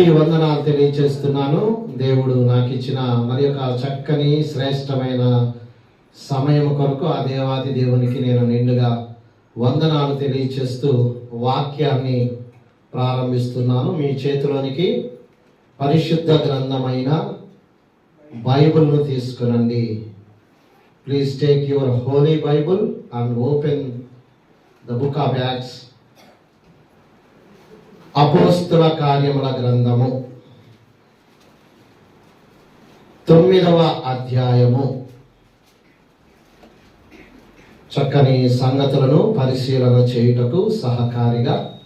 అందరికీ వందనాలు తెలియజేస్తున్నాను. దేవుడు నాకు ఇచ్చిన మరి యొక్క చక్కని శ్రేష్టమైన సమయం కొరకు ఆ దేవాది దేవునికి నేను నిండుగా వందనాలు తెలియచేస్తూ వాక్యాన్ని ప్రారంభిస్తున్నాను. మీ చేతిలోనికి పరిశుద్ధ గ్రంథమైన బైబిల్ను తీసుకురండి. Please take your holy Bible and open the book of Acts అపోస్తుల కార్యముల గ్రంథము. తొమ్మిదవ అధ్యాయము. చక్కని సంగతులను పరిశీలన చేయుటకు సహకారిగా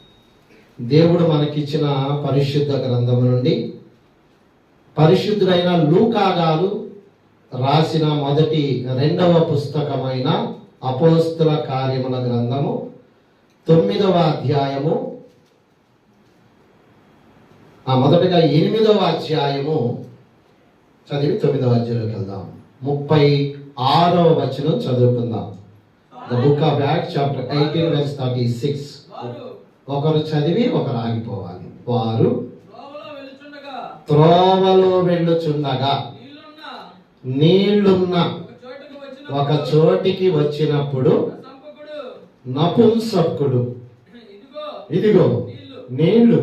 దేవుడు మనకిచ్చిన పరిశుద్ధ గ్రంథము నుండి పరిశుద్ధుడైన లూకాగాలు రాసిన మొదటి రెండవ పుస్తకమైన అపోస్తుల కార్యముల గ్రంథము తొమ్మిదవ అధ్యాయము మొదటగా ఎనిమిదవ అధ్యాయము చదివి తొమ్మిదవ అధ్యాయంలోకి వెళ్దాం. ముప్పై ఆరవ వచనం చదువుకుందాం. The book of act chapter eighteen verse thirty six ఒకరు చదివి ఒకరు ఆగిపోవాలి. వారు త్రోవలో వెళ్ళుచుండగా నీళ్ళున్న ఒక చోటికి వచ్చినప్పుడు నపుంసకుడు ఇదిగో నీళ్ళు.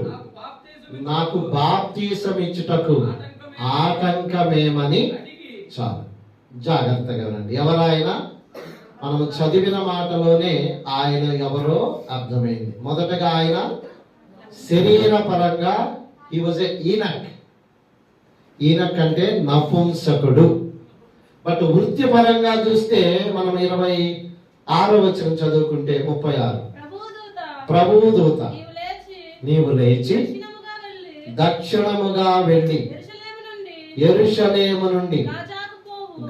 నాకు బాప్తీసం ఇచ్చుటకు ఆటంకమేమని చాలు. జాగ్రత్తగా ఉండండి. ఎవరైనా మనము చదివిన మాటలోనే ఆయన ఎవరో అర్థమైంది. మొదటగా ఆయన శరీర పరంగా ఈ వాజ్ ఈనక్ ఈనక్ అంటే నపుంసకుడు. బట్ వృత్తిపరంగా చూస్తే మనం ఇరవై ఆరో వచనం చదువుకుంటే ముప్పై ఆరు. ప్రభుదూత నీవు లేచి దక్షిణముగా వెళ్ళి ఎరుషలేము నుండి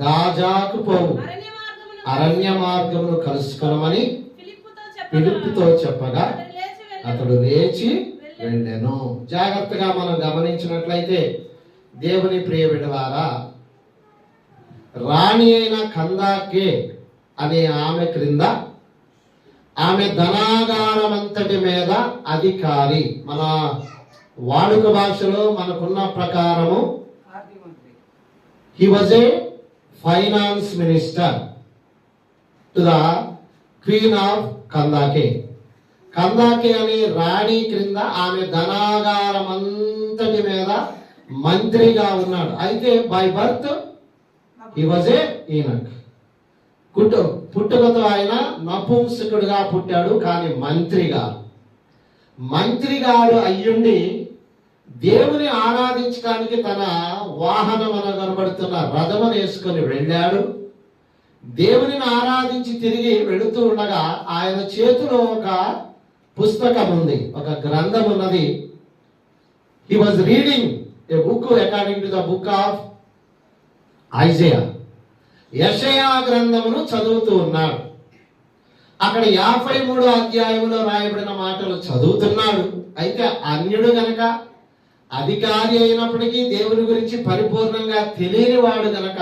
గాజాకు పోవు. అరణ్య మార్గమున చెప్పగా పిలుపుతో చెప్పగా అతడు లేచి వెళ్ళెను. జాగ్రత్తగా మనం గమనించినట్లయితే దేవుని ప్రియ బిడ్డలారా రాణి అయిన కందాకే అనే ఆమె క్రింద ఆమె ధనాగారం అంతటి మీద అధికారి మన వాడుక భాషలో మనకున్న ప్రకారము he was a finance minister to the queen of Candace Candace అనే రాణి క్రింద ఆమె ధనాగారం అంతటి మీద మంత్రిగా ఉన్నాడు. అయితే by birth he was a eunuch కుట్టు పుట్టుకతో ఆయన నపుంసకుడుగా పుట్టాడు కానీ మంత్రిగా. మంత్రి గారు అయ్యుండి దేవుని ఆరాధించడానికి తన వాహనం అని కనబడుతున్న రథమును వేసుకొని వెళ్ళాడు. దేవునిని ఆరాధించి తిరిగి వెళుతూ ఉండగా ఆయన చేతిలో ఒక పుస్తకం ఉంది ఒక గ్రంథం ఉన్నది. He was reading a book according to the book of Isaiah యషయా గ్రంథమును చదువుతూ ఉన్నాడు. అక్కడ యాభై మూడు అధ్యాయంలో రాయబడిన మాటలు చదువుతున్నాడు. అయితే అన్యుడు గనక అధికారి అయినప్పటికీ దేవుని గురించి పరిపూర్ణంగా తెలియని వాడు గనక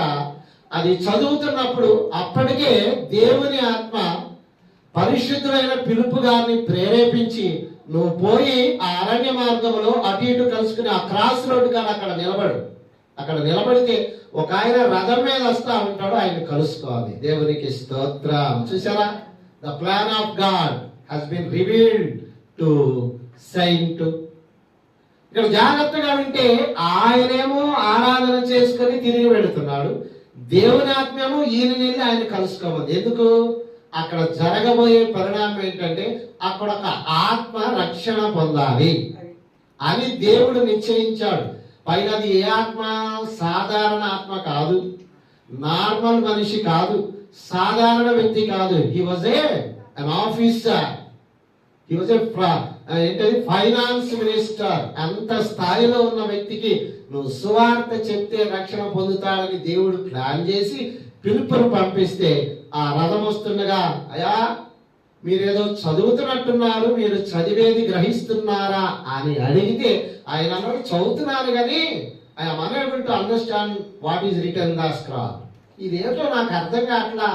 అది చదువుతున్నప్పుడు అప్పటికే దేవుని ఆత్మ పరిశుద్ధమైన పిలుపు గారిని ప్రేరేపించి నువ్వు పోయి ఆ అరణ్య మార్గంలో అటు ఇటు కలుసుకుని ఆ క్రాస్ రోడ్డు కానీ అక్కడ నిలబడు. అక్కడ నిలబడితే ఒక ఆయన రథం మీద వస్తా ఉంటాడు ఆయన కలుసుకోవాలి. దేవునికి స్తోత్రం. చూసారా the plan of God has been revealed to saint ఇక్కడ జాగ్రత్తగా వింటే ఆయనేమో ఆరాధన చేసుకొని తిరిగి వెళుతున్నాడు. దేవుని ఆత్మేమో ఈయన వెళ్ళి ఆయన కలుసుకోవద్దు ఎందుకు? అక్కడ జరగబోయే పరిణామం ఏంటంటే అక్కడ ఒక ఆత్మ రక్షణ పొందాలి అని దేవుడు నిశ్చయించాడు. పైన అది ఏ ఆత్మ? సాధారణ ఆత్మ కాదు. నార్మల్ మనిషి కాదు. సాధారణ వ్యక్తి కాదు. He was a officer he was a ఏంటది ఫైనాన్స్ మినిస్టర్. అంత స్థాయిలో ఉన్న వ్యక్తికి నువ్వు సువార్త చెప్తే రక్షణ పొందుతాడని దేవుడు ప్లాన్ చేసి పిలుపును పంపిస్తే ఆ రథం వస్తుండగా అయా మీరేదో చదువుతున్నట్టున్నారు మీరు చదివేది గ్రహిస్తున్నారా? అని అడిగితే ఆయన అన్నాడు చదువుతున్నాను కానీ I'm unable to understand what is return the scroll ఇదేంటో నాకు అర్థం కావట్లా.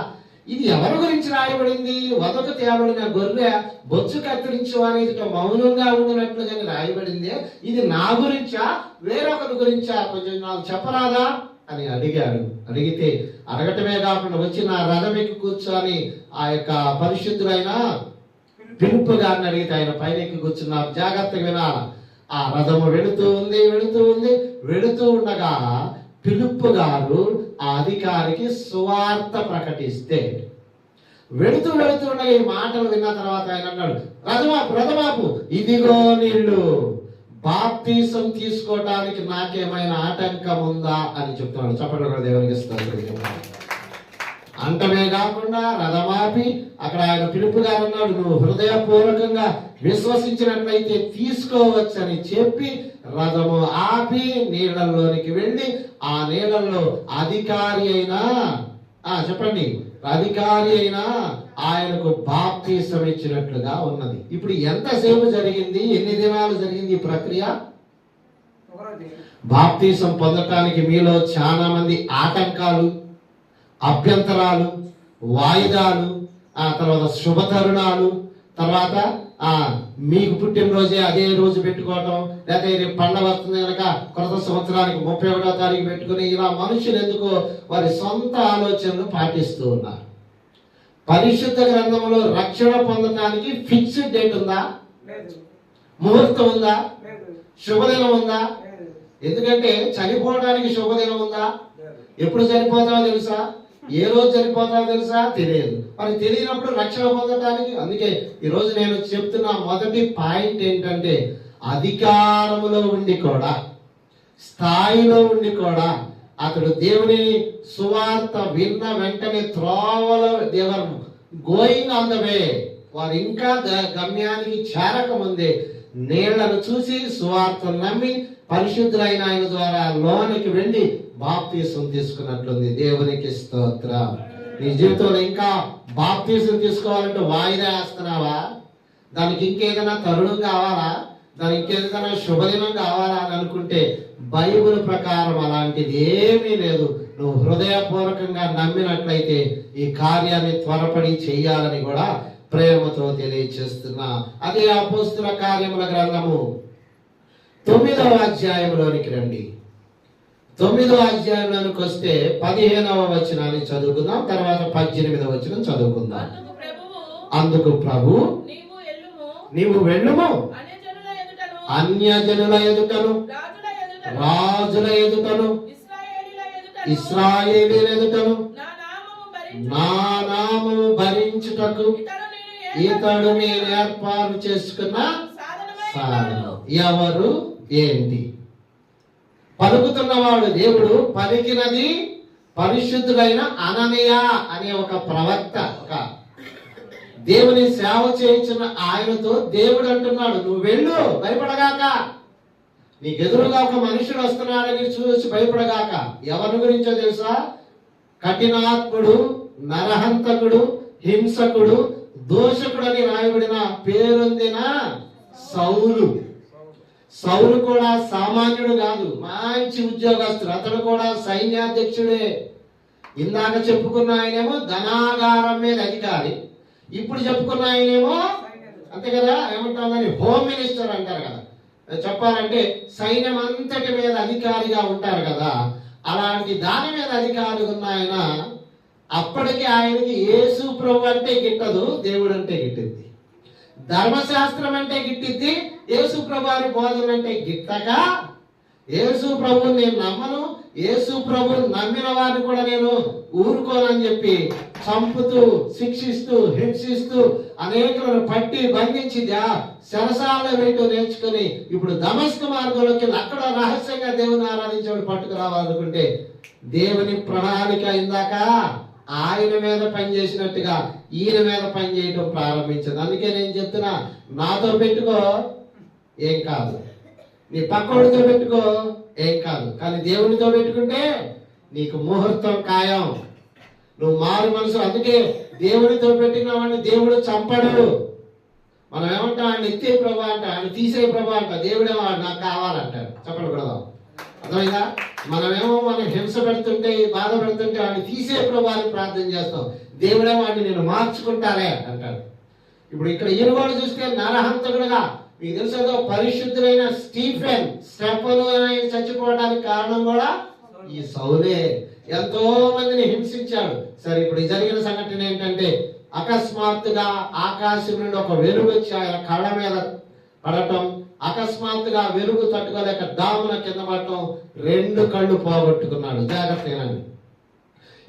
ఇది ఎవరి గురించి రాయబడింది? వదకు తేబడిన గొర్రె బొచ్చు కత్తిరించు అనేది మౌనంగా ఉండినట్లుగా రాయబడింది. ఇది నా గురించా? వేరొకరి గురించా? కొంచెం నాకు చెప్పరాదా? అని అడిగాడు. అడిగితే అడగటమే కాకుండా వచ్చి నా రథం కూర్చొని ఆ యొక్క పరిశుద్ధులైన పిలుపు గారిని అడిగితే ఆయన పైన ఎక్కి కూర్చున్నారు. జాగ్రత్తగా వినాల. ఆ రథము వెళుతూ ఉంది వెళుతూ ఉంది వెళుతూ ఉండగా పిలుపుగారు ఆ అధికారికి సువార్త ప్రకటిస్తే వెళుతూ వెళుతూ ఈ మాటలు విన్న తర్వాత ఆయన అన్నాడు రథమాపు రథమాపు ఇదిగో నీళ్ళు. బాప్తీసం తీసుకోవడానికి నాకేమైనా ఆటంకం ఉందా అని చెప్తున్నాడు. చెప్పండి దేవునికి స్తోత్రం. అంటమే కాకుండా రథమాపి అక్కడ ఆయన పిలుపు గారు అన్నాడు నువ్వు హృదయపూర్వకంగా విశ్వసించినట్లయితే తీసుకోవచ్చని చెప్పి రథము ఆపి నీళ్ళల్లోనికి వెళ్ళి ఆ నీళ్ళల్లో అధికారి అయినా ఆ చెప్పండి. అధికారి అయినా ఆయనకు బాప్తీసం ఇచ్చినట్లుగా ఉన్నది. ఇప్పుడు ఎంతసేపు జరిగింది? ఎన్ని దినాలు జరిగింది ఈ ప్రక్రియ? బాప్తీసం పొందటానికి మీలో చాలా మంది ఆటంకాలు అభ్యంతరాలు వాయిదాలు ఆ తర్వాత శుభ తరుణాలు తర్వాత ఆ మీకు పుట్టినరోజే అదే రోజు పెట్టుకోవటం లేకపోతే రేపు పండగ వస్తుంది కనుక కొత్త సంవత్సరానికి ముప్పై ఒకటో తారీఖు పెట్టుకుని ఇలా మనుషులు ఎందుకో వారి సొంత ఆలోచనలు పాటిస్తూ ఉన్నారు. పరిశుద్ధ గ్రంథంలో రక్షణ పొందటానికి ఫిక్స్డ్ డేట్ ఉందా? ముహూర్తం ఉందా? శుభదినం ఉందా? ఎందుకంటే చనిపోవడానికి శుభదినం ఉందా? ఎప్పుడు చనిపోతావో తెలుసా? ఏ రోజు చనిపోతారో తెలుసా? తెలియదు. మరి తెలియనప్పుడు రక్షణ పొందటానికి అందుకే ఈరోజు నేను చెప్తున్న మొదటి పాయింట్ ఏంటంటే అధికారములో ఉండి కూడా స్థాయిలో ఉండి కూడా అతడు దేవుని సువార్త విన్న వెంటనే త్రోవలో they were going on the way వారు ఇంకా గ- గమ్యానికి చేరకముందే నీళ్ళను చూసి సువార్త నమ్మి పరిశుద్ధులైన ఆయన ద్వారా లోనికి వెళ్ళి బాప్తీసం తీసుకున్నట్లుంది. దేవునికి స్తోత్ర. నీ జీవితంలో ఇంకా బాప్తీసం తీసుకోవాలంటే వాయిదా వేస్తున్నావా? దానికి ఇంకేదైనా తరుణం కావాలా? దానికి ఇంకేదైనా శుభదినం కావాలా అని అనుకుంటే బైబిల్ ప్రకారం అలాంటిది ఏమీ లేదు. నువ్వు హృదయపూర్వకంగా నమ్మినట్లయితే ఈ కార్యాన్ని త్వరపడి చెయ్యాలని కూడా ప్రేమతో తెలియచేస్తున్నా. అదే అపోస్తుల కార్యముల గ్రంథము తొమ్మిదవ అధ్యాయంలోనికి రండి. తొమ్మిదవ అధ్యాయంలోనికి వస్తే పదిహేనవ వచనాన్ని చదువుకుందాం తర్వాత పద్దెనిమిదవ వచనం చదువుకుందాం. అందుకు ప్రభు నీవు వెళ్ళుము. అన్యజనుల ఎదుటను రాజుల ఎదుటను ఇస్రాయేలీల ఎదుటను నా నామము భరించుటకు ఇతడు నేను ఏర్పాటు చేసుకున్న సాధనం. ఎవరు? ఏంటి? పలుకుతున్నవాడు దేవుడు పలికినది పరిశుద్ధుడైన అననీయ అనే ఒక ప్రవక్త ఒక దేవుని సేవ చేయించిన ఆయనతో దేవుడు అంటున్నాడు నువ్వు వెళ్ళు భయపడగాక. నీకు ఎదురుగా ఒక మనుషుడు వస్తున్నాడని చూసి భయపడగాక. ఎవరి గురించో తెలుసా? కఠినాత్ముడు నరహంతకుడు హింసకుడు దోషకుడు అని రాయబడిన పేరొందిన సౌలు. సౌలు కూడా సామాన్యుడు కాదు మంచి ఉద్యోగస్తుడు. అతడు కూడా సైన్యాధ్యక్షుడే. ఇందాక చెప్పుకున్న ఆయనేమో ధనాగారం మీద అధికారి. ఇప్పుడు చెప్పుకున్న ఆయనేమో అంతే కదా ఏమంటామని హోమ్ మినిస్టర్ అంటారు కదా. చెప్పాలంటే సైన్యం అంతటి మీద అధికారిగా ఉంటారు కదా. అలాంటి దాని మీద అధికారి ఉన్న ఆయన అప్పటికి ఆయనకి యేసు ప్రభు అంటే గిట్టదు దేవుడు అంటే గిట్టింది. ధర్మశాస్త్రం అంటే గిట్టిద్ది యేసు ప్రభు బోధన అంటే గిట్టగా? యేసు ప్రభు నేను నమ్మను యేసు ప్రభు నమ్మిన వారిని కూడా నేను ఊరుకోనని చెప్పి చంపుతూ శిక్షిస్తూ హింసిస్తూ అనేకులను పట్టి బంధించి దా- శరసాలలో వేయటం నేర్చుకుని ఇప్పుడు దమస్క మార్గంలోకి అక్కడ రహస్యంగా దేవుని ఆరాధించేవాడు పట్టుకురావాలనుకుంటే దేవుని ప్రణాళిక ఇందాక ఆయన మీద పనిచేసినట్టుగా ఈయన మీద పనిచేయటం ప్రారంభించింది. అందుకే నేను చెప్తున్నా నాతో పెట్టుకో. ఏం కాదు. నీ పక్కోడితో పెట్టుకో ఏం కాదు. కానీ దేవునితో పెట్టుకుంటే నీకు ముహూర్తం ఖాయం. నువ్వు మారు మనసు. అందుకే దేవునితో పెట్టిన వాడిని దేవుడు చంపడు. మనం ఏమంటాం? ఆయన ఎత్తే ప్రభా అంట ఆయన తీసే ప్రభా అంట దేవుడే వాడు నాకు కావాలంటాడు. చెప్పండి బ్రదర్ అర్థమైందా? మనమేమో మనం హింస పెడుతుంటే బాధ పెడుతుంటే వాడిని తీసే ప్రభావాన్ని ప్రార్థన చేస్తాం. దేవుడే వాడిని నేను మార్చుకుంటారే అంటాడు. ఇప్పుడు ఇక్కడ ఈయన కూడా చూస్తే నరహంతకుడుగా మీకు తెలుసు పరిశుద్ధులైన స్టీఫెన్ స్టెఫను ఆయన చచ్చిపోవడానికి కారణం కూడా ఈ సౌలే. ఎంతో మందిని హింసించాడు. సరే ఇప్పుడు జరిగిన సంఘటన ఏంటంటే అకస్మాత్తుగా ఆకాశం నుండి ఒక వెలుగు వచ్చి ఆయన కళ్ళ మీద పడటం అకస్మాత్తుగా వెలుగు తట్టుకోలేక దాముల కింద పడటం రెండు కళ్ళు పోగొట్టుకున్నాడు. జాగ్రత్త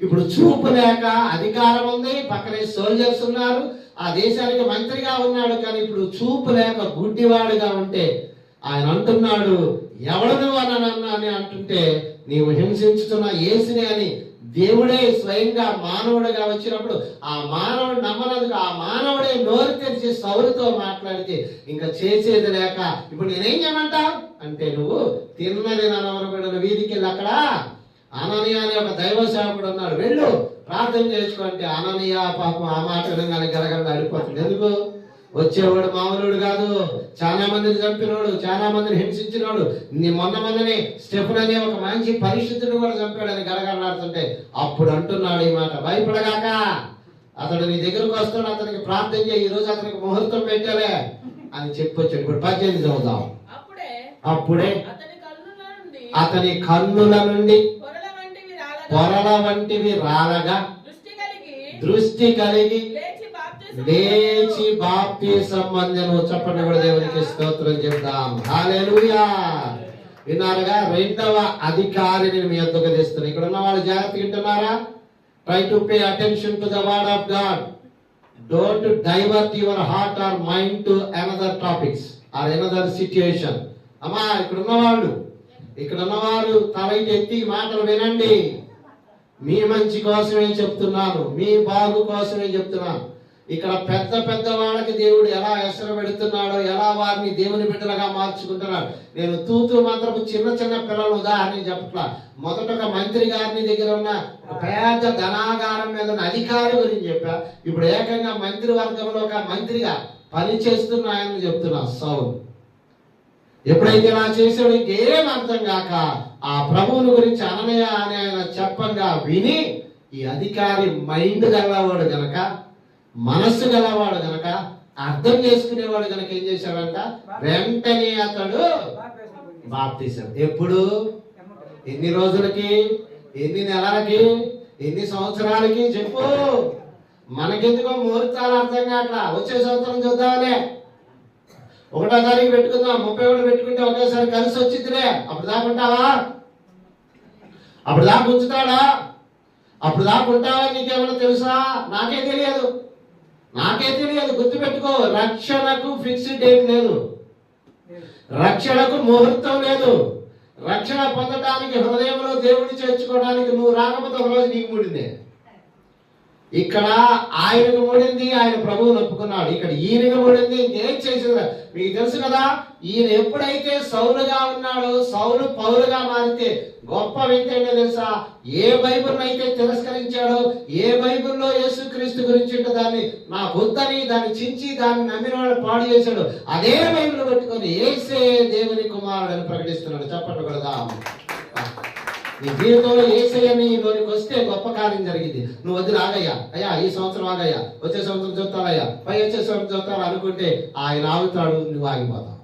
ఇప్పుడు చూపు లేక అధికారం ఉంది పక్కనే సోల్జర్స్ ఉన్నారు ఆ దేశానికి మంత్రిగా ఉన్నాడు కానీ ఇప్పుడు చూపు లేక గుడ్డివాడుగా ఉంటే ఆయన అంటున్నాడు ఎవడను నువ్వు అని అంటుంటే నీవు హింసించుతున్న ఏసుని అని దేవుడే స్వయంగా మానవుడిగా వచ్చినప్పుడు ఆ మానవుడు నమ్మనందుకు ఆ మానవుడే నోరు తెరిచి సౌరుతో మాట్లాడితే ఇంకా చేసేది లేక ఇప్పుడు నేనేం చేయమంటా? అంటే నువ్వు తిన్నది ననవరబడిన వీధికి వెళ్ళి అక్కడ అననీయ అనే ఒక దైవ సేవకుడు ఉన్నాడు. వెళ్ళు ప్రార్థన చేసుకో అంటే అననీయ పాపం ఆ మాట వినగానే గలగల అడిపోతుంది ఎందుకు? వచ్చేవాడు మామూలుడు కాదు. చాలా మందిని చంపినోడు చాలా మందిని హింసించినోడు. నీ మొన్న మొన్ననే స్టెఫన్ అనే ఒక మంచి పరిశుద్ధుడు కూడా చంపాడని గలగలాడుతుంటే అప్పుడు అంటున్నాడు ఈ మాట. భయపడగాక. అతడు నీ దగ్గరకు వస్తాడు అతనికి ప్రార్థన చేయి. ఈ రోజు అతనికి ముహూర్తం పెట్టాలే అని చెప్పొచ్చాడు. ఇప్పుడు పద్దెనిమిది చదువుదాం అప్పుడే అతని కన్నుల నుండి పొరల వంటివి రాలగా దృష్టి కలిగి లేచి బాప్తి సంబంధము చెప్పండి కూడా దేవునికి స్తోత్రం చెప్దాం హల్లెలూయా. విన్నారుగా రెండవ అధికారిని మీ యొద్దకు తెస్తున్నా. ఇక్కడ ఉన్న వాళ్ళు జాగ్రత్త వింటున్నారా? Try to pay attention to the word of God don't divert your heart or mind to another topics or another situation అమ్మా ఇక్కడ ఉన్నవాళ్ళు ఇక్కడ ఉన్నవారు తలైకి ఎత్తి మాటలు వినండి. మీ మంచి కోసమే చెప్తున్నాను మీ బాగు కోసమే చెప్తున్నాను. ఇక్కడ పెద్ద పెద్ద వాళ్ళకి దేవుడు ఎలా ఎసరు పెడుతున్నాడో ఎలా వారిని దేవుని బిడ్డలుగా మార్చుకుంటున్నాడు. నేను తూతూ మాత్రము చిన్న చిన్న పిల్లల ఉదాహరణ చెప్పట్లా మొదట ఒక మంత్రి గారిని దగ్గర ఉన్న ఒక పెద్ద ధనాగారం మీద ఉన్న అధికారి గురించి చెప్పా. ఇప్పుడు ఏకంగా మంత్రి వర్గంలో ఒక మంత్రిగా పని చేస్తున్న ఆయన చెప్తున్నా సౌండ్ ఎప్పుడైతే ఇలా చేశాడు ఇంకేం అర్థం కాక ఆ ప్రభువుని గురించి అనమయ అని ఆయన చెప్పంగా విని ఈ అధికారి మైండ్ గలవాడు గనక మనస్సు గలవాడు గనక అర్థం చేసుకునేవాడు గనక ఏం చేశాడంట? వెంటనే అతడు బాప్తీసం. ఎప్పుడు? ఎన్ని రోజులకి? ఎన్ని నెలలకి? ఎన్ని సంవత్సరాలకి? చెప్పు. మనకెందుకో ముహూర్తాలు అర్థం కావట్లా వచ్చే సంవత్సరం చూద్దామనే. ఒకటో తారీఖు పెట్టుకుందాం ముప్పై ఒకటి పెట్టుకుంటే ఒకేసారి కలిసి వచ్చిద్దిలే అప్పుడు దాకా ఉంటావా? అప్పుడు దాకా ఉంచుతాడా? అప్పుడు దాకా ఉంటావా నీకేమైనా తెలుసా? నాకే తెలియదు. నాకే తెలియదు. గుర్తుపెట్టుకో రక్షణకు ఫిక్స్డ్ డేట్ లేదు. రక్షణకు ముహూర్తం లేదు. రక్షణ పొందడానికి హృదయంలో దేవుడిని చేర్చుకోవడానికి నువ్వు రాకపోతే ఒక రోజు నీకు ముడిందే. ఇక్కడ ఆయనకు మూడింది ఆయన ప్రభువుని ఒప్పుకున్నాడు. ఇక్కడ ఈయనకు మూడింది ఇంకేం చేసింది? మీకు తెలుసు కదా ఈయన ఎప్పుడైతే సౌలుగా ఉన్నాడో సౌలు పౌలుగా మారితే గొప్ప వ్యక్తి ఏంటో తెలుసా? ఏ బైబిల్ అయితే తిరస్కరించాడో ఏ బైబుల్లో యేసుక్రీస్తు గురించి ఉంటే దాన్ని నా బుద్ధని దాన్ని చించి దాన్ని నమ్మిన వాడు పాడు చేశాడు. అదే బైబుల్ పెట్టుకొని ఏసే దేవుని కుమారుడు అని ప్రకటిస్తున్నాడు. చెప్పండి కూడా నీ జీవితంలో ఏసయ్య నీలోనికి వస్తే గొప్ప కార్యం జరిగింది. నువ్వు వద్దు ఆగయ్యా. అయ్యా ఈ సంవత్సరం ఆగయ్యా. వచ్చే సంవత్సరం చూస్తావయ్యా పై వచ్చే సంవత్సరం చూస్తావు అనుకుంటే ఆయన ఆగుతాడు నువ్వు ఆగిపోతావు.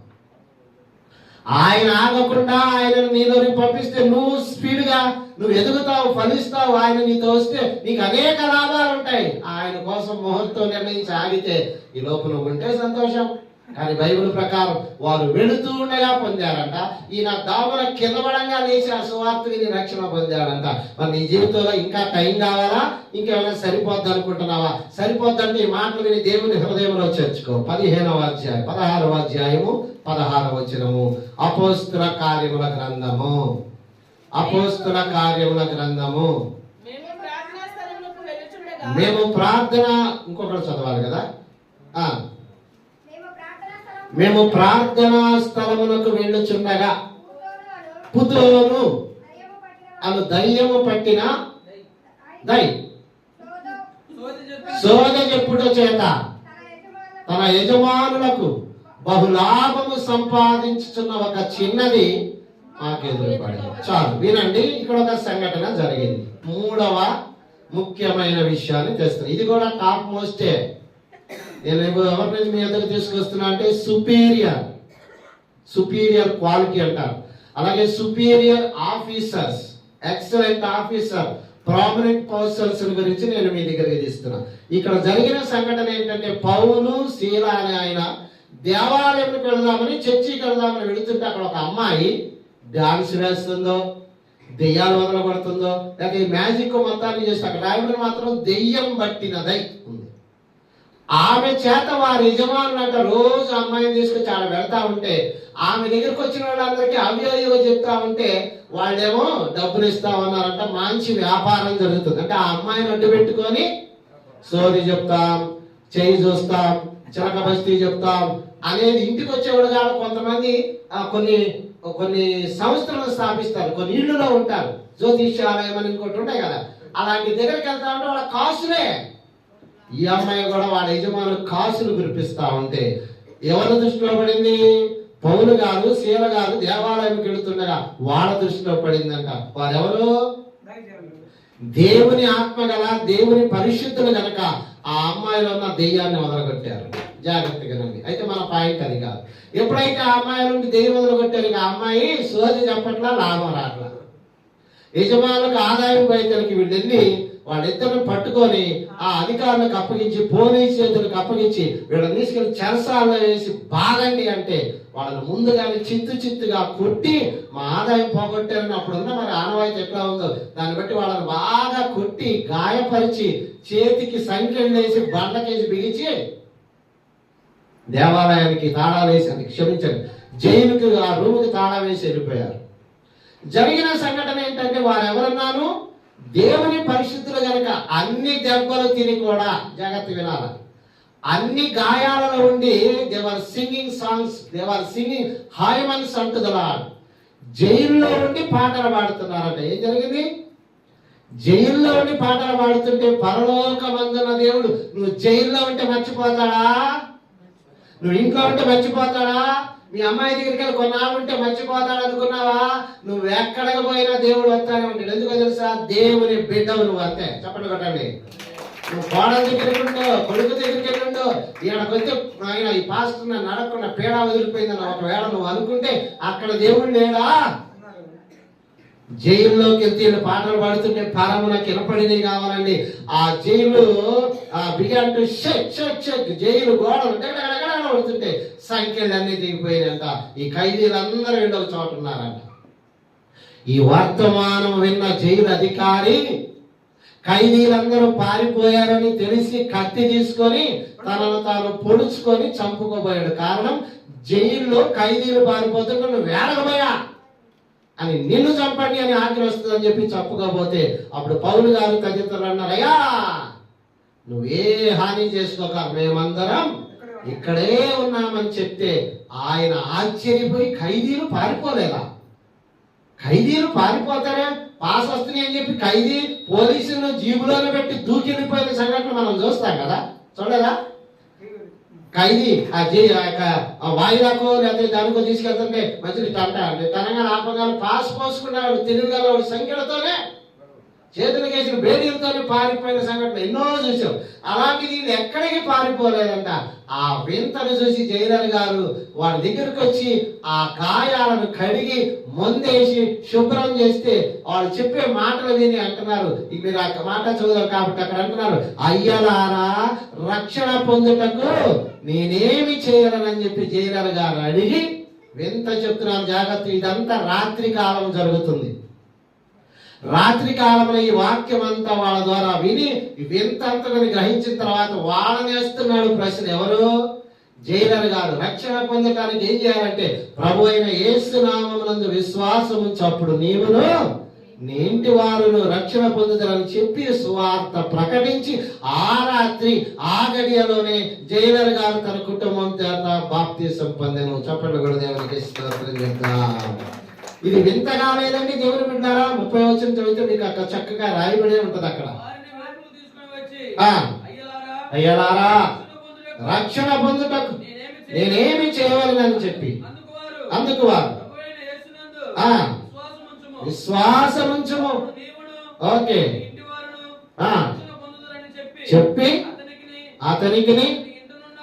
ఆయన ఆగకుండా ఆయన నీలోని పంపిస్తే నువ్వు స్పీడ్గా నువ్వు ఎదుగుతావు ఫలిస్తావు ఆయన నీతో వస్తే నీకు అనేక లాభాలు ఉంటాయి. ఆయన కోసం ముహూర్తం నిర్ణయించి ఆగితే ఈ లోపల ఉంటే సంతోషం. కానీ బైబిల్ ప్రకారం వారు వెళుతూ ఉండగా పొందారంట. ఈయన దాముల కింద పడంగా లేచి ఆ సువార్త విని రక్షణ పొందాడంట మరి నీ జీవితంలో ఇంకా టైం కావాలా? ఇంకేమైనా సరిపోద్ది అనుకుంటున్నావా? సరిపోద్దంటే ఈ మాటలు విని దేవుని హృదయంలో చేర్చుకో. పదిహేనవ అధ్యాయం పదహారవ అధ్యాయము పదహారవ వచనము. అపోస్తుల కార్యముల గ్రంథము. అపోస్తుల కార్యముల గ్రంథము. మేము ప్రార్థన ఇంకొకటి చదవాలి కదా ఆ మేము ప్రార్థనా స్థలం మేము ప్రార్థనా స్థలమునకు వెళ్ళుచుండగా పుత్రులను పట్టిన అను దయ్యము పట్టిన దై శోధ సోది చెప్పుట చేత తన యజమానులకు బహులాభము సంపాదించుతున్న ఒక చిన్నది మాకు ఎదురుపడింది. చాలు వినండి ఇక్కడ ఒక సంఘటన జరిగింది. మూడవ ముఖ్యమైన విషయాన్ని తెస్తుంది. ఇది కూడా టాప్ మోస్టే. నేను ఎవరి మీ ఎదురు తీసుకొస్తున్నా అంటే సుపీరియర్ సుపీరియర్ క్వాలిటీ అంటారు. అలాగే superior officers excellent officer prominent persons గురించి నేను మీ దగ్గరికి తీస్తున్నా. ఇక్కడ జరిగిన సంఘటన ఏంటంటే పౌలు శీల అనే ఆయన దేవాలయంకి వెళదామని చర్చికి వెళదామని వెళుతుంటే అక్కడ ఒక అమ్మాయి డాన్స్ వేస్తుందో దెయ్యాలు వదలబడుతుందో లేకపోతే ఈ మ్యాజిక్ మొత్తాన్ని చేస్తే అక్కడ రాయబడి మాత్రం దెయ్యం పట్టినదై ఉంది. ఆమె చేత వారి యజమానులంట రోజు అమ్మాయిని తీసుకొచ్చి ఆడ పెడతా ఉంటే ఆమె దగ్గరికి వచ్చిన వాళ్ళందరికీ అవి చెప్తా ఉంటే వాళ్ళేమో డబ్బులు ఇస్తామన్నారంట మంచి వ్యాపారం జరుగుతుంది. అంటే ఆ అమ్మాయిని అడ్డు పెట్టుకొని సోది చెప్తాం చేయి చూస్తాం చిలక బస్తీ చెప్తాం అనేది ఇంటికి వచ్చేవాడు కాదు కొంతమంది కొన్ని కొన్ని సంస్థలను స్థాపిస్తారు కొన్ని ఇళ్ళలో ఉంటారు. జ్యోతిష్యాలయం అని ఇంకోటి ఉంటాయి కదా అలాంటి దగ్గరికి వెళ్తా ఉంటే వాళ్ళ కాసులే ఈ అమ్మాయి కూడా వాళ్ళ యజమాను కాసులు కురిపిస్తా ఉంటే ఎవరి దృష్టిలో పడింది? పౌలు గారు సీల గారు దేవాలయంకి వెళుతుండగా వాళ్ళ దృష్టిలో పడిందంట. వారెవరు? దేవుని ఆత్మ గల దేవుని పరిశుద్ధులు గనక ఆ అమ్మాయిలో ఉన్న దెయ్యాన్ని వదలగొట్టారు. జాగ్రత్తగా అయితే మన పాయింట్ అది కాదు. ఎప్పుడైతే ఆ అమ్మాయి నుండి దెయ్యం వదలగొట్టారు ఇక అమ్మాయి సోది చెప్పట్లా లాభం రాట్లా. యజమానులకు ఆదాయం పైతలకి వీళ్ళు వాళ్ళిద్దరిని పట్టుకొని ఆ అధికారులకు అప్పగించి పోలీస్ చేతులకు అప్పగించి వీళ్ళని తీసుకెళ్ళి చెరసాలలో వేసి బాగండి అంటే వాళ్ళని ముందుగానే చిత్తు చిత్తుగా కొట్టి మా ఆదాయం పోగొట్టారని అప్పుడున్న మరి ఆనవాయితీ ఎట్లా ఉందో దాన్ని బట్టి వాళ్ళని బాగా కొట్టి గాయపరిచి చేతికి సంఖ్యలు వేసి బండకేసి బిగించి దేవాలయానికి తాళాలు వేసి అది క్షమించండి. జైలుకి ఆ రూముకి తాళా వేసి వెళ్ళిపోయారు. జరిగిన సంఘటన ఏంటంటే వారు ఎవరన్నాను దేవుని పరిశుద్ధులు గనక అన్ని దెబ్బలు తిని కూడా జాగ్రత్త వినాలి. అన్ని గాయాలలో ఉండి they were singing songs they were singing hymns అంటుదలా జైల్లో ఉండి పాటలు పాడుతున్నారట. ఏం జరిగింది? జైల్లో ఉండి పాటలు పాడుతుంటే పరలోకమందున దేవుడు నువ్వు జైల్లో ఉంటే మర్చిపోతాడా? నువ్వు ఇంట్లో ఉంటే మర్చిపోతాడా? మీ అమ్మాయి దగ్గరికి వెళ్ళి కొన్నాళ్ళు ఉంటే మర్చిపోతాడు అనుకున్నావా? నువ్వు ఎక్కడికి పోయినా దేవుడు వస్తానే ఉంటాడు ఎందుకో తెలుసా? దేవుని బిడ్డవు నువ్వు అంతే. చెప్పండి కొట్టండి. నువ్వు కోడల దగ్గరికి ఉండు కొడుకు దగ్గరికి వెళ్ళి ఉండు. ఈయనకు వచ్చి ఆయన ఈ పాస్టర్ నడకుండా పేడ వదిలిపోయిందని ఒకవేళ నువ్వు అనుకుంటే అక్కడ దేవుడు లేడా? జైల్లోకి వెళ్తే పాటలు పాడుతుంటే పరమున కినపడింది కావాలండి. ఆ జైలు ఆ began to shake shake shake jail గోడలు. కనబడుతుంటే సంఖ్యలు అన్ని దిగిపోయినంత ఈ ఖైదీలందరూ రెండో చోట ఉన్నారంట. ఈ వర్తమానం విన్న జైలు అధికారి ఖైదీలందరూ పారిపోయారని తెలిసి కత్తి తీసుకొని తనను తాను పొడుచుకొని చంపుకోబోయాడు. కారణం జైల్లో ఖైదీలు పారిపోతుంటే నువ్వు వేడకపోయా అని నిన్ను చంపండి అని ఆజ్ఞ వస్తుందని చెప్పి చెప్పుకోబోతే అప్పుడు పౌలు గారు తదితరులు అన్నారయ్యా నువ్వే హాని చేసుకోక మేమందరం ఇక్కడే ఉన్నామని చెప్తే ఆయన ఆశ్చర్యపోయి ఖైదీలు పారిపోలేదా? ఖైదీలు పారిపోతారే? పాస్ వస్తున్నాయి అని చెప్పి ఖైదీ పోలీసులను జీబులోనే పెట్టి దూకెళ్ళిపోయిన సంఘటన మనం చూస్తాం కదా? చూడదా ఖైదీ ఆ జీ ఆ యొక్క ఆ వాయిదాకో లేకపోతే దానికో తీసుకెళ్తుంటే మంచిది టంట అంటే తెలంగాణ ఆపగాలు పాస్ పోసుకున్న తెలుగు గల సంఖ్యలతోనే చేతులు కేసిన బేడీలతోనే పారిపోయిన సంఘటన ఎన్నో చూసాం. అలాగే వీళ్ళు ఎక్కడికి పారిపోలేదంట. ఆ వింతను చూసి జైలర్ గారు వాడి దగ్గరకు వచ్చి ఆ గాయాలను కడిగి మందేసి శుభ్రం చేస్తే వాళ్ళు చెప్పే మాటలు విని అంటున్నారు. ఇక మీరు ఆ మాట చదువు కాబట్టి అక్కడ అంటున్నారు అయ్యలారా రక్షణ పొందుటకు నేనేమి చేయగలనని చెప్పి జైలర్ గారు అడిగి వింత చెప్తున్నాను జాగ్రత్త ఇదంతా రాత్రి కాలం జరుగుతుంది. రాత్రి కాలంలో ఈ వాక్యం అంతా వాళ్ళ ద్వారా విని వింతంతని గ్రహించిన తర్వాత వాళ్ళని వేస్తున్నాడు ప్రశ్న ఎవరు? జైలర్ గారు రక్షణ పొందడానికి ఏం చేయాలంటే ప్రభు అయిన యేసునామమునందు విశ్వాసం చప్పుడు నీవును నీ ఇంటి వారును రక్షణ పొందుతారని చెప్పి సువార్త ప్రకటించి ఆ రాత్రి ఆ గడియలోనే జైలర్ గారు తన కుటుంబం చేత బాప్తీసం సంపందను చప్పట్లు కూడా దేవునికి స్తోత్రం ఇది వింతగా లేదండి దేవుని బిడ్డారా? ముప్పై వచ్చిన చదివితే మీకు అక్కడ చక్కగా రాయబడి ఉంటది అక్కడ. అయ్యలారా రక్షణ పొందుటకు నేనేమి చేయవలనని చెప్పి. అందుకు వారు. విశ్వాసముంచుము. ఓకే. చెప్పి అతనికిని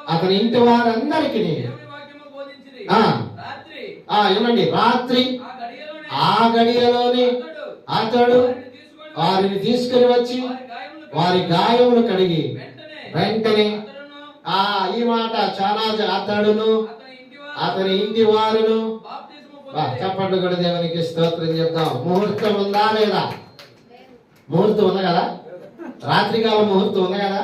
అతని ఇంటి వారందరికి ఏమండి? రాత్రి ఆ గడియలోనే అతడు వారిని తీసుకొని తీసుకుని వచ్చి వారి గాయములు కడిగి వెంటనే ఆ ఈ మాట చాలా అతడును అతని ఇంటి వారును చెప్పండి కూడా దేవునికి స్తోత్రం చెప్తాం ముహూర్తం ఉందా లేదా? ముహూర్తం ఉంది కదా? రాత్రికాల ముహూర్తం ఉంది కదా?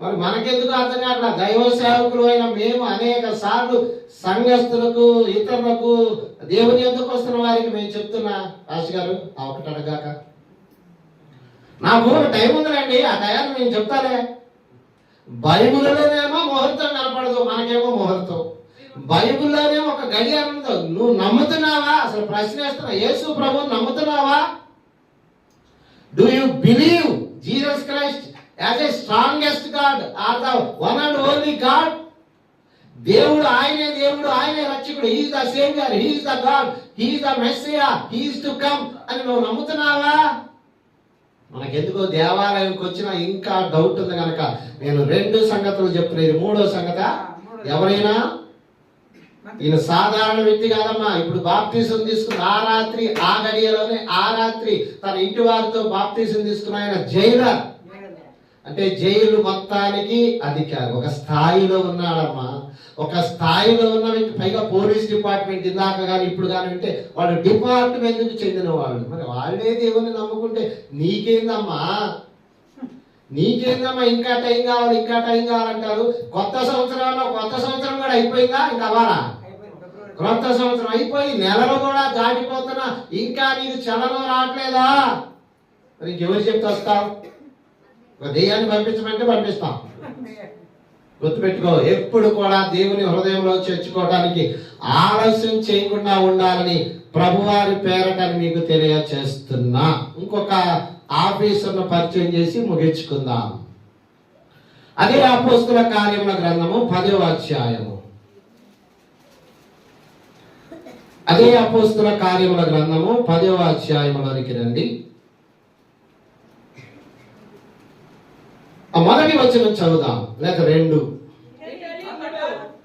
మరి మనకెందుకు అర్థం కాదు దైవ సేవకులు అయిన మేము అనేక సార్లు సంఘస్థులకు ఇతరులకు దేవుని ఎందుకు వస్తున్న వారికి మేము చెప్తున్నా? రాజు గారు ఆ ఒకటి అడగాక. నాకు టైం ఉందిలేండి ఆ టయాన్ని నేను చెప్తానే బైబిల్లోనేమో ముహూర్తం కనపడదు మనకేమో ముహూర్తం. బైబిల్లోనే ఒక గడియారం నువ్వు నమ్ముతున్నావా? అసలు ప్రశ్న వేస్తున్నా. యేసు ప్రభు నమ్ముతున్నావా? Do you believe Jesus Christ as a strongest God or the one and only God దేవుడు ఆయనే దేవుడు ఆయనే రక్షకుడు. He's the saviour he's the God he's the Messiah he's to come అని నువ్వు నమ్ముతున్నావా? మనకెందుకో దేవాలయంకి వచ్చిన ఇంకా డౌట్ ఉంది కనుక నేను రెండు సంగతులు ఇది మూడో సంగత. ఎవరైనా? ఈయన సాధారణ వ్యక్తి కాదమ్మా. ఇప్పుడు బాప్తీసం తీసుకున్న ఆ రాత్రి ఆ గడియలోనే ఆ రాత్రి తన ఇంటి వారితో బాప్తీసం తీసుకున్న ఆయన జైలర్ అంటే జైలు మొత్తానికి అధికారి ఒక స్థాయిలో ఉన్నాడమ్మా. ఒక స్థాయిలో ఉన్న వ్యక్తి పైగా పోలీస్ డిపార్ట్మెంట్ ఇందాక కానీ ఇప్పుడు కానీ అంటే వాళ్ళు డిపార్ట్మెంట్ చెందిన వాళ్ళు మరి వాళ్ళే దేవుని నమ్ముకుంటే నీకేందమ్మా? నీకేందమ్మా? ఇంకా టైం కావాలి ఇంకా టైం కావాలంటారు. కొత్త సంవత్సరంలో కొత్త సంవత్సరం కూడా అయిపోయిందా? ఇంకా అవ్వాలా? క్రొత్త సంవత్సరం అయిపోయి నెలలు కూడా దాటిపోతున్నా. ఇంకా నీకు చలనం రావట్లేదా? మరి ఇంకెవరు చెప్తే వస్తావు దెయ్యాన్ని పంపించమంటే పంపిస్తాం. గుర్తుపెట్టుకో ఎప్పుడు కూడా దేవుని హృదయంలో చేర్చుకోవడానికి ఆలస్యం చేయకుండా ఉండాలని ప్రభువారి పేరటని మీకు తెలియచేస్తున్నా. ఇంకొక ఆఫీసర్ను పరిచయం చేసి ముగించుకుందాం. అదే అపోస్తుల కార్యముల గ్రంథము పదవ అధ్యాయము. అదే అపోస్తుల కార్యముల గ్రంథము పదవ అధ్యాయములోనికి రండి ఆ మొదటి వచనం చదువుదాం. లేక రెండు.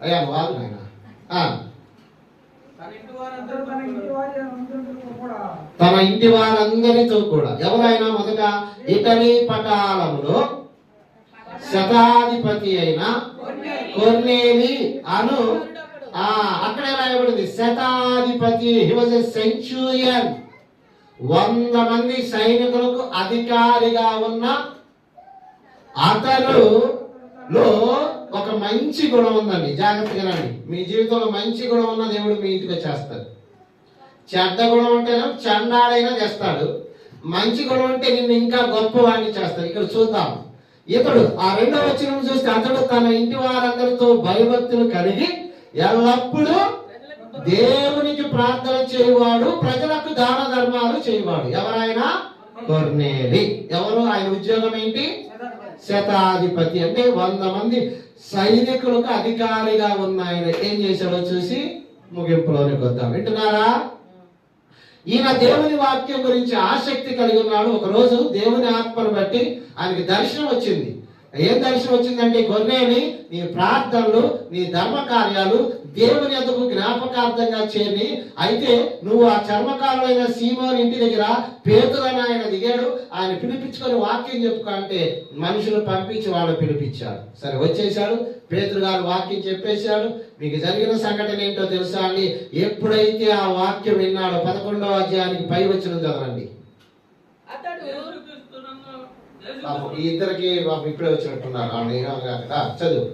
అయ్యా నాయన. ఆ, తన ఇంటి వారందరితో కూడా. ఎవరైనా మొదట ఇటలీ పటాలములో శతాధిపతి అయిన కొర్నేలి అను ఆ అక్కడే రాయబడింది శతాధిపతి. హి వాజ్ ఎ సెంచురియన్ వంద మంది సైనికులకు అధికారిగా ఉన్న అతను లో ఒక మంచి గుణం ఉందండి. జాగ్రత్తగా రండి మీ జీవితంలో మంచి గుణం ఉన్న దేవుడు మీ ఇంటికి వచ్చేస్తాడు. చెడ్డ గుణం ఉంటేనే చండాడైనా చేస్తాడు. మంచి గుణం ఉంటే నిన్ను ఇంకా గొప్పవాడిని చేస్తాడు. ఇక్కడ చూద్దాం. ఇతడు ఆ రెండవ వచనం చూస్తే అతడు తన ఇంటి వారందరితో భయభక్తులు కలిగి ఎల్లప్పుడూ దేవునికి ప్రార్థన చేయవాడు ప్రజలకు దాన ధర్మాలు చేయవాడు. ఎవరైనా కొర్నేలి. ఎవరు? ఆయన ఉద్యోగం ఏంటి? శతాధిపతి అంటే వంద మంది సైనికులకు అధికారిగా ఉన్న ఆయన ఏం చేశాడో చూసి ముగింపులోనికి వద్దాం. వింటున్నారా? ఈయన దేవుని వాక్యం గురించి ఆసక్తి కలిగి ఉన్నాడు. ఒక రోజు దేవుని ఆత్మను బట్టి ఆయనకి దర్శనం వచ్చింది. ఏం దర్శనం వచ్చిందంటే గొర్రెని నీ ప్రార్థనలు నీ ధర్మ కార్యాలు దేవుని ఎందుకు జ్ఞాపకార్థంగా చేరి అయితే నువ్వు ఆ చర్మకారులైన సీమోని ఇంటి దగ్గర పేతులని ఆయన దిగాడు. ఆయన పిలిపించుకొని వాక్యం చెప్పుకుంటే మనుషులు పంపించి వాళ్ళు పిలిపించాడు సరే వచ్చేసాడు పేతురు గారు వాక్యం చెప్పేశాడు మీకు జరిగిన సంఘటన ఏంటో తెలుసా అండి? ఎప్పుడైతే ఆ వాక్యం విన్నాడో పదకొండవ అధ్యాయానికి పై వచ్చిన చదవండి అతడు యేసుక్రీస్తునందు పాపం ఈ ఇద్దరికి పాపం ఇప్పుడే వచ్చినట్టున్నారు. ఆ నేను కాదు. చదువు.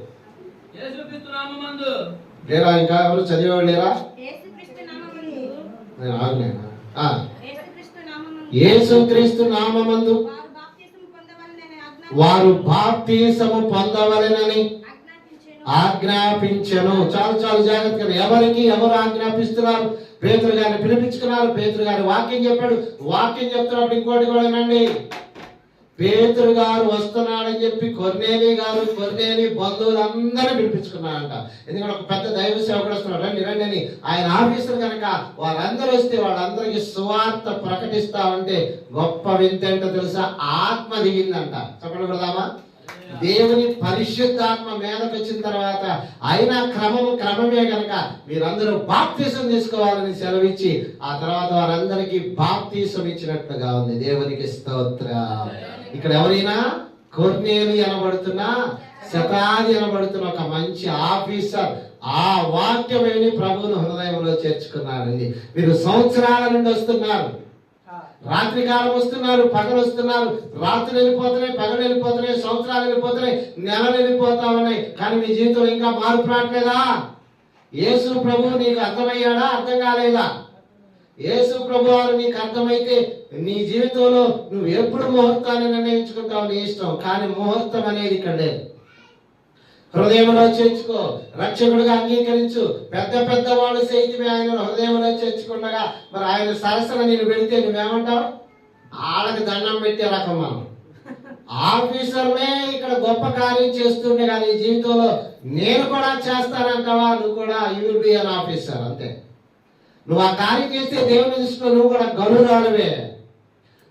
యేసుక్రీస్తు నామమందు. లేరా ఇంకా ఎవరు? చదివేవాళ్ళు లేరా? నేను ఆగలేనా? ఆ, యేసుక్రీస్తు నామమునందు యేసుక్రీస్తు నామమందు. వారు బాప్తిస్మం పొందవలెనని ఆజ్ఞా- వారు బాప్తీసము పొందవలెనని ఆజ్ఞాపించెను. ఆజ్ఞాపించను. చాలు చాలు జాగ్రత్తగా. ఎవరికి ఎవరు ఆజ్ఞాపిస్తున్నారు? పేతురు గారిని పిలిపించుకున్నారు. పేతురు గారి వాక్యం చెప్పాడు. వాక్యం చెప్తున్నప్పుడు ఇంకోటి కూడా పేతురు గారు వస్తున్నాడని చెప్పి కొర్నేలి గారు కొర్నేలి బంధువులు అందరూ పిలిపించుకున్నారంట. ఎందుకంటే ఒక పెద్ద దైవ సేవకుడు వస్తున్నాడు. రండి రండి అని ఆయన ఆఫీసులు కనుక వారందరూ వస్తే వాళ్ళందరికీ సువార్త ప్రకటిస్తా ఉంటే గొప్ప వింత ఏంటో తెలుసా? ఆత్మ దిగిందంట. చెప్పండి కొడదామా దేవుని పరిశుద్ధాత్మ మీదకి వచ్చిన తర్వాత అయినా క్రమము క్రమమే కనుక మీరందరూ బాప్తీసం తీసుకోవాలని సెలవిచ్చి ఆ తర్వాత వారందరికీ బాప్తీసం ఇచ్చినట్లుగా ఉంది. దేవునికి స్తోత్ర. ఇక్కడ ఎవరైనా కొర్నేలు అనబడుతున్నా శతాది అనబడుతున్న ఒక మంచి ఆఫీసర్ ఆ వాక్యమేని విని ప్రభువును హృదయంలో చేర్చుకున్నారండి. మీరు సంవత్సరాల నుండి వస్తున్నారు. రాత్రి కాలం వస్తున్నారు పగలు వస్తున్నారు. రాత్రి వెళ్ళిపోతున్నాయి పగలు వెళ్ళిపోతున్నాయి సంవత్సరాలు వెళ్ళిపోతున్నాయి నెలలు వెళ్ళిపోతా ఉన్నాయి. కానీ మీ జీవితంలో ఇంకా మార్పు రావట్లేదా? యేసు ప్రభు నీకు అర్థమయ్యాడా? అర్థం కాలేదా? యేసు ప్రభు వారు నీకు అర్థమైతే నీ జీవితంలో నువ్వు ఎప్పుడు ముహూర్తాన్ని నిర్ణయించుకుంటావు నీ ఇష్టం కానీ ముహూర్తం అనేది ఇక్కడ లేదు. హృదయంలో చేర్చుకో రక్షకుడిగా అంగీకరించు. పెద్ద పెద్ద వాళ్ళు సైతమే ఆయన హృదయంలో చేర్చుకుండగా మరి ఆయన సరసన నేను పెడితే నువ్వేమంటావు? వాళ్ళకి దండం పెట్టే రకం మనం. ఆఫీసర్లే ఇక్కడ గొప్ప కార్యం చేస్తుండే కానీ జీవితంలో నేను కూడా చేస్తానంటావా? నువ్వు కూడా you will be an officer అంతే. నువ్వు ఆ కార్యం చేస్తే దేవుని దృష్టిలో నువ్వు కూడా గరుడానివే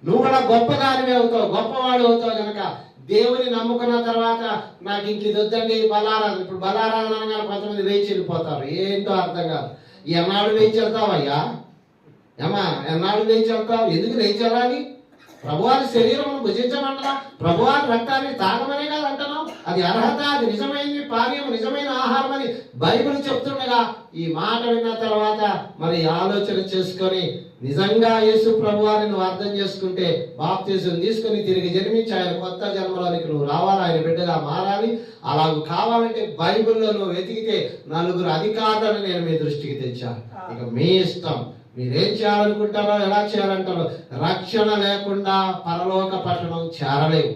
నువ్వు కూడా గొప్పదానివే అవుతావు గొప్పవాడు అవుతావు కనుక దేవుని నమ్ముకున్న తర్వాత నాకు ఇంక ఇది వద్దండి బలారాధన ఇప్పుడు బలారాధన అనగా కొంతమంది వేచి వెళ్ళిపోతారు. ఏంటో అర్థం కాదు. ఎన్నాడు వేచి వెళ్తావయ్యా ఏమా ఎన్నాడు లేచి వెళ్తావు? ఎందుకు లేచి వెళ్ళాలి ప్రభువారి శరీరం భుజించమంటారా ప్రభువారి రక్తాన్ని తాగమనే కాదు అంటున్నావు. అది అర్హత అది నిజమైనది పానీయం నిజమైన ఆహారం అని బైబిల్ చెప్తుండగా ఈ మాట విన్న తర్వాత మరి ఆలోచన చేసుకొని నిజంగా యేసు ప్రభువారిని నువ్వు అర్థం చేసుకుంటే బాప్తీసం తీసుకొని తిరిగి జన్మించి ఆయన కొత్త జన్మలోనికి నువ్వు రావాలి ఆయన బిడ్డగా మారాలి. అలాగ కావాలంటే బైబిల్లో నువ్వు వెతికితే నలుగురు అధికారులను నేను మీ దృష్టికి తెచ్చాను. ఇక మీ ఇష్టం. మీరేం చేయాలనుకుంటారో ఎలా చేయాలంటారో రక్షణ లేకుండా పరలోక పట్టణం చేరలేవు.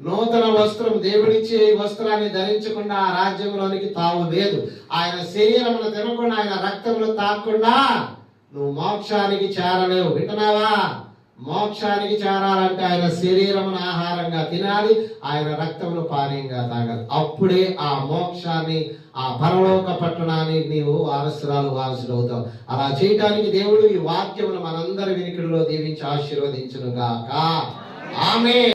నూతన వస్త్రం దేవుడిచ్చే ఈ వస్త్రాన్ని ధరించకుండా ఆ రాజ్యంలోనికి తావు లేదు ఆయన శరీరమును తినకుండా ఆయన రక్తములు తాకుండా నువ్వు మోక్షానికి చేరలేవు. వింటున్నావా? మోక్షానికి చేరాలంటే ఆయన శరీరమును ఆహారంగా తినాలి ఆయన రక్తమును పానీయంగా తాగాలి. అప్పుడే ఆ మోక్షాన్ని ఆ పరలోక పట్టణాన్ని నీవు వారసురాలు వారసులు అవుతావు. అలా చేయటానికి దేవుడు ఈ వాక్యమును మనందరి వినికిడిలో దీవించి ఆశీర్వదించునుగాక. ఆమె